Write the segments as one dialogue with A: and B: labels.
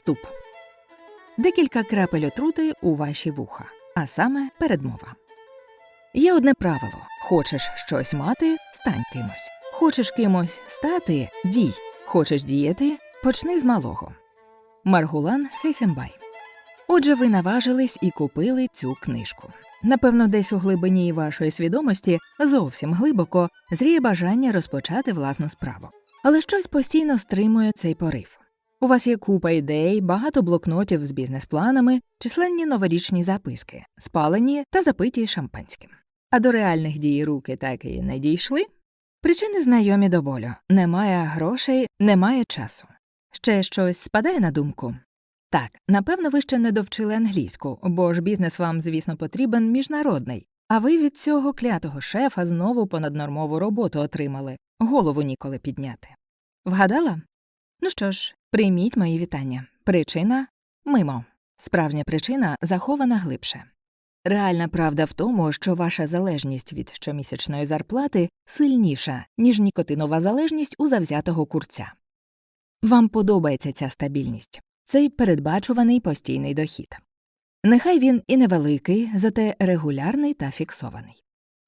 A: Вступ декілька крапель отрути у ваші вуха, а саме передмова. Є одне правило: хочеш щось мати, стань кимось. Хочеш кимось стати, дій. Хочеш діяти, почни з малого. Маргулан Сейсембай. Отже, ви наважились і купили цю книжку. Напевно, десь у глибині вашої свідомості зовсім глибоко зріє бажання розпочати власну справу. Але щось постійно стримує цей порив. У вас є купа ідей, багато блокнотів з бізнес-планами, численні новорічні записки, спалені та запиті шампанським. А до реальних дій руки так і не дійшли. Причини знайомі до болю немає грошей, немає часу. Ще щось спадає на думку. Так, напевно, ви ще не довчили англійську, бо ж бізнес вам, звісно, потрібен міжнародний, а ви від цього клятого шефа знову понаднормову роботу отримали, голову ніколи підняти. Вгадала? Ну що ж, прийміть мої вітання. Причина мимо. Справжня причина захована глибше. Реальна правда в тому, що ваша залежність від щомісячної зарплати сильніша, ніж нікотинова залежність у завзятого курця. Вам подобається ця стабільність, цей передбачуваний постійний дохід. Нехай він і невеликий, зате регулярний та фіксований.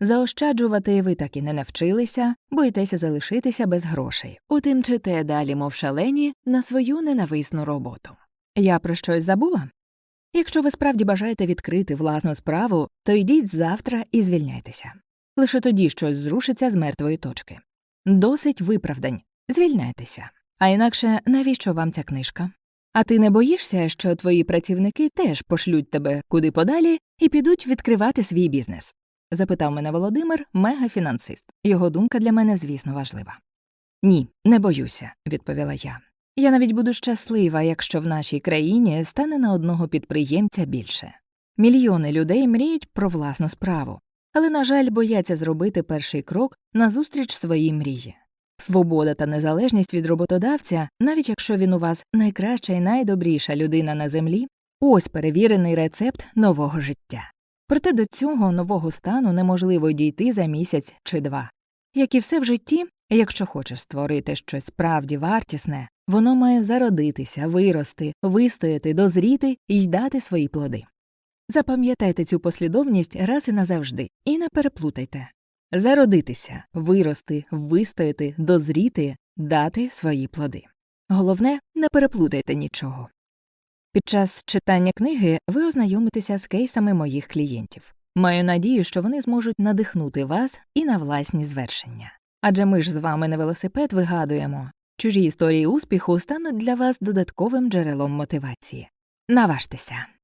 A: Заощаджувати ви так і не навчилися, боїтеся залишитися без грошей, утим мчите далі, мов шалені, на свою ненависну роботу. Я про щось забула? Якщо ви справді бажаєте відкрити власну справу, то йдіть завтра і звільняйтеся. Лише тоді щось зрушиться з мертвої точки. Досить виправдань, звільняйтеся. А інакше навіщо вам ця книжка? А ти не боїшся, що твої працівники теж пошлють тебе куди подалі і підуть відкривати свій бізнес? Запитав мене Володимир, мегафінансист. Його думка для мене, звісно, важлива. Ні, не боюся, відповіла я. Я навіть буду щаслива, якщо в нашій країні стане на одного підприємця більше. Мільйони людей мріють про власну справу, але, на жаль, бояться зробити перший крок назустріч своїй мрії. Свобода та незалежність від роботодавця, навіть якщо він у вас найкраща і найдобріша людина на землі, ось перевірений рецепт нового життя. Проте до цього нового стану неможливо дійти за місяць чи два. Як і все в житті, якщо хочеш створити щось справді вартісне, воно має зародитися, вирости, вистояти, дозріти і дати свої плоди. Запам'ятайте цю послідовність раз і назавжди, і не переплутайте зародитися, вирости, вистояти, дозріти, дати свої плоди. Головне, не переплутайте нічого. Під час читання книги ви ознайомитеся з кейсами моїх клієнтів. Маю надію, що вони зможуть надихнути вас і на власні звершення. Адже ми ж з вами на велосипед вигадуємо, чужі історії успіху стануть для вас додатковим джерелом мотивації. Наважтеся.